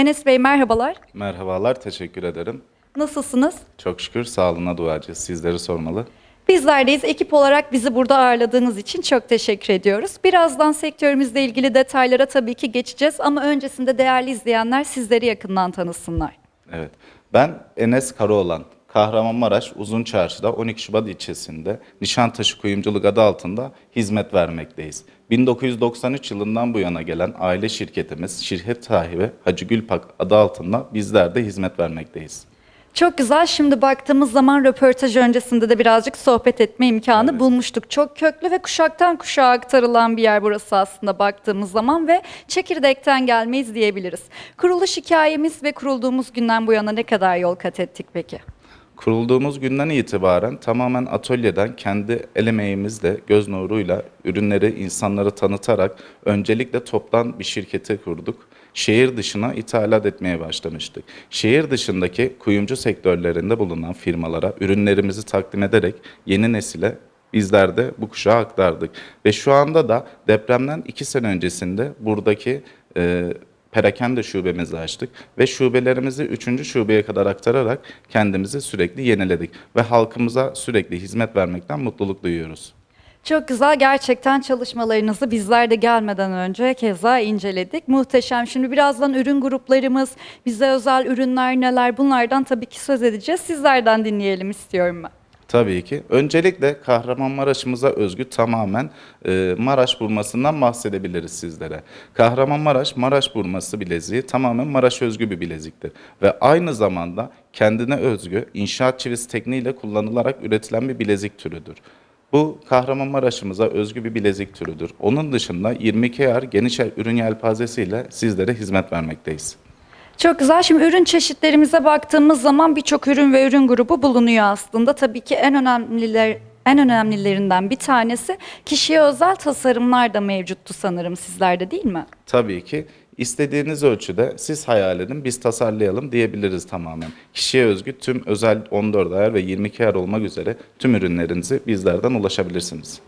Enes Bey merhabalar. Merhabalar, teşekkür ederim. Nasılsınız? Çok şükür sağlığına duacıyız. Sizleri sormalı. Bizlerdeyiz. Ekip olarak bizi burada ağırladığınız için çok teşekkür ediyoruz. Birazdan sektörümüzle ilgili detaylara tabii ki geçeceğiz ama öncesinde değerli izleyenler sizleri yakından tanısınlar. Evet. Ben Enes Karaoğlan. Kahramanmaraş Uzun Çarşı'da 12 Şubat ilçesinde Nişantaşı Kuyumculuk adı altında hizmet vermekteyiz. 1993 yılından bu yana gelen aile şirketimiz şirket sahibi Hacı Gülpak adı altında bizler de hizmet vermekteyiz. Çok güzel. Şimdi baktığımız zaman röportaj öncesinde de birazcık sohbet etme imkanı bulmuştuk. Çok köklü ve kuşaktan kuşağa aktarılan bir yer burası aslında baktığımız zaman ve çekirdekten gelmeyiz diyebiliriz. Kuruluş hikayemiz ve kurulduğumuz günden bu yana ne kadar yol kat ettik peki? Kurulduğumuz günden itibaren tamamen atölyeden kendi el emeğimizle, göz nuruyla ürünleri insanlara tanıtarak öncelikle toptan bir şirketi kurduk. Şehir dışına ithalat etmeye başlamıştık. Şehir dışındaki kuyumcu sektörlerinde bulunan firmalara ürünlerimizi takdim ederek yeni nesile bizler de bu kuşağa aktardık. Ve şu anda da depremden iki sene öncesinde buradaki e, perakende şubemizi açtık ve şubelerimizi 3. şubeye kadar aktararak kendimizi sürekli yeniledik ve halkımıza sürekli hizmet vermekten mutluluk duyuyoruz. Çok güzel. Gerçekten çalışmalarınızı bizler de gelmeden önce keza inceledik. Muhteşem. Şimdi birazdan ürün gruplarımız, bize özel ürünler neler bunlardan tabii ki söz edeceğiz. Sizlerden dinleyelim istiyorum ben. Tabii ki. Öncelikle Kahramanmaraş'ımıza özgü tamamen e, Maraş burmasından bahsedebiliriz sizlere. Kahramanmaraş, Maraş burması bileziği tamamen Maraş özgü bir bileziktir. Ve aynı zamanda kendine özgü inşaat çivisi tekniğiyle kullanılarak üretilen bir bilezik türüdür. Bu Kahramanmaraş'ımıza özgü bir bilezik türüdür. Onun dışında 22 ayar geniş ürün yelpazesiyle sizlere hizmet vermekteyiz. Çok güzel. Şimdi ürün çeşitlerimize baktığımız zaman birçok ürün ve ürün grubu bulunuyor aslında. Tabii ki en önemliler en önemlilerinden bir tanesi kişiye özel tasarımlar da mevcuttu sanırım sizlerde değil mi? Tabii ki istediğiniz ölçüde siz hayal edin biz tasarlayalım diyebiliriz tamamen. Kişiye özgü tüm özel 14 ayar ve 22 ayar olmak üzere tüm ürünlerinizi bizlerden ulaşabilirsiniz.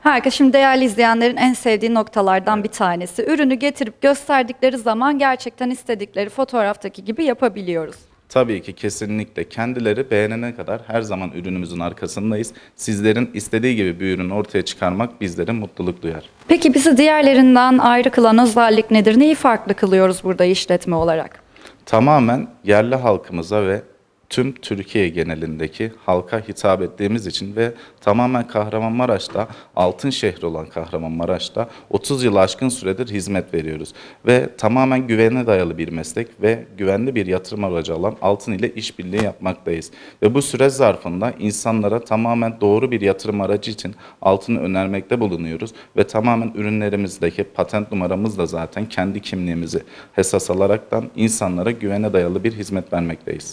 Harika. Şimdi değerli izleyenlerin en sevdiği noktalardan bir tanesi. Ürünü getirip gösterdikleri zaman gerçekten istedikleri fotoğraftaki gibi yapabiliyoruz. Tabii ki kesinlikle kendileri beğenene kadar her zaman ürünümüzün arkasındayız. Sizlerin istediği gibi bir ürünü ortaya çıkarmak bizlere mutluluk duyar. Peki bizi diğerlerinden ayrı kılan özellik nedir? Neyi farklı kılıyoruz burada işletme olarak? Tamamen yerli halkımıza ve tüm Türkiye genelindeki halka hitap ettiğimiz için ve tamamen Kahramanmaraş'ta altın şehri olan Kahramanmaraş'ta 30 yıl aşkın süredir hizmet veriyoruz. Ve tamamen güvene dayalı bir meslek ve güvenli bir yatırım aracı olan altın ile işbirliği yapmaktayız. Ve bu süre zarfında insanlara tamamen doğru bir yatırım aracı için altını önermekte bulunuyoruz. Ve tamamen ürünlerimizdeki patent numaramızla zaten kendi kimliğimizi esas alaraktan insanlara güvene dayalı bir hizmet vermekteyiz.